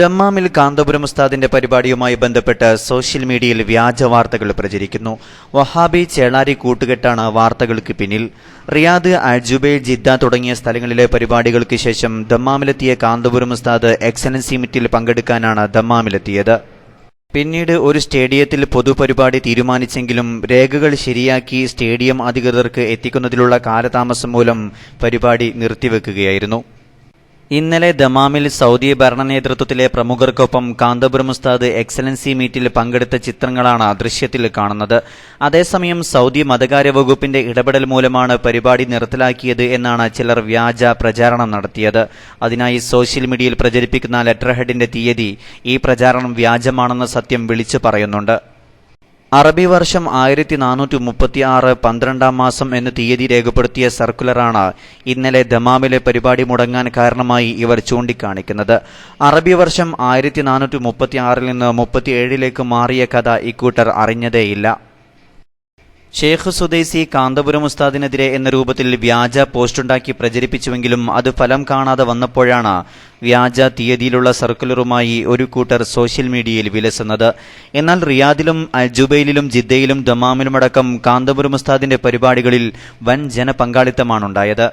ദമ്മാമിൽ കാന്തപുരം ഉസ്താദിന്റെ പരിപാടിയുമായി ബന്ധപ്പെട്ട് സോഷ്യൽ മീഡിയയിൽ വ്യാജ വാർത്തകൾ പ്രചരിക്കുന്നു. വഹാബി ചേളാരി കൂട്ടുകെട്ടാണ് വാർത്തകൾക്ക് പിന്നിൽ. റിയാദ് അൽജുബൈൽ ജിദ്ദ തുടങ്ങിയ സ്ഥലങ്ങളിലെ പരിപാടികൾക്ക് ശേഷം ദമ്മാമിലെത്തിയ കാന്തപുരം ഉസ്താദ് എക്സലൻസി മിറ്റിൽ പങ്കെടുക്കാനാണ് ദമ്മാമിലെത്തിയത് പിന്നീട് ഒരു സ്റ്റേഡിയത്തിൽ പൊതുപരിപാടി തീരുമാനിച്ചെങ്കിലും രേഖകൾ ശരിയാക്കി സ്റ്റേഡിയം അധികൃതർക്ക് എത്തിക്കുന്നതിലുള്ള കാലതാമസം മൂലം പരിപാടി നിർത്തിവെക്കുകയായിരുന്നു. ഇന്നലെ ദമാമിൽ സൗദി ഭരണ നേതൃത്വത്തിലെ പ്രമുഖർക്കൊപ്പം കാന്തപുരം ഉസ്താദ് എക്സലൻസി മീറ്റിൽ പങ്കെടുത്ത ചിത്രങ്ങളാണ് ദൃശ്യത്തിൽ കാണുന്നത്. അതേസമയം സൗദി മതകാര്യ വകുപ്പിന്റെ ഇടപെടൽ മൂലമാണ് പരിപാടി നിർത്തലാക്കിയത് എന്നാണ് ചിലർ വ്യാജ പ്രചാരണം നടത്തിയത്. അതിനായി സോഷ്യൽ മീഡിയയിൽ പ്രചരിപ്പിക്കുന്ന ലെറ്റർ ഹെഡിന്റെ തീയതി ഈ പ്രചാരണം വ്യാജമാണെന്ന സത്യം വിളിച്ചു പറയുന്നുണ്ട്. അറബി വർഷം ആയിരത്തി നാനൂറ്റി മുപ്പത്തി ആറ് പന്ത്രണ്ടാം മാസം എന്ന തീയതി രേഖപ്പെടുത്തിയ സർക്കുലറാണ് ഇന്നലെ ദമാമിലെ പരിപാടി മുടങ്ങാൻ കാരണമായി ഇവർ ചൂണ്ടിക്കാണിക്കുന്നത്. അറബി വർഷം ആയിരത്തി നാനൂറ്റി മുപ്പത്തി ആറിൽ നിന്ന് മുപ്പത്തിയേഴിലേക്ക് മാറിയ കഥ ഇക്കൂട്ടർ അറിഞ്ഞതേയില്ല. ഷേഖ് സുദൈസി കാന്തപുരം ഉസ്താദിനെതിരെ എന്ന രൂപത്തിൽ വ്യാജ പോസ്റ്റുണ്ടാക്കി പ്രചരിപ്പിച്ചുവെങ്കിലും അത് ഫലം കാണാതെ വന്നപ്പോഴാണ് വ്യാജ തീയതിയിലുള്ള സർക്കുലറുമായി ഒരു കൂട്ടർ സോഷ്യൽ മീഡിയയിൽ വിലസുന്നത്. എന്നാൽ റിയാദിലും അൽജുബൈലിലും ജിദ്ദയിലും ദമാമിലുമടക്കം കാന്തപുരം ഉസ്താദിന്റെ പരിപാടികളിൽ വൻ ജനപങ്കാളിത്തമാണുണ്ടായത്.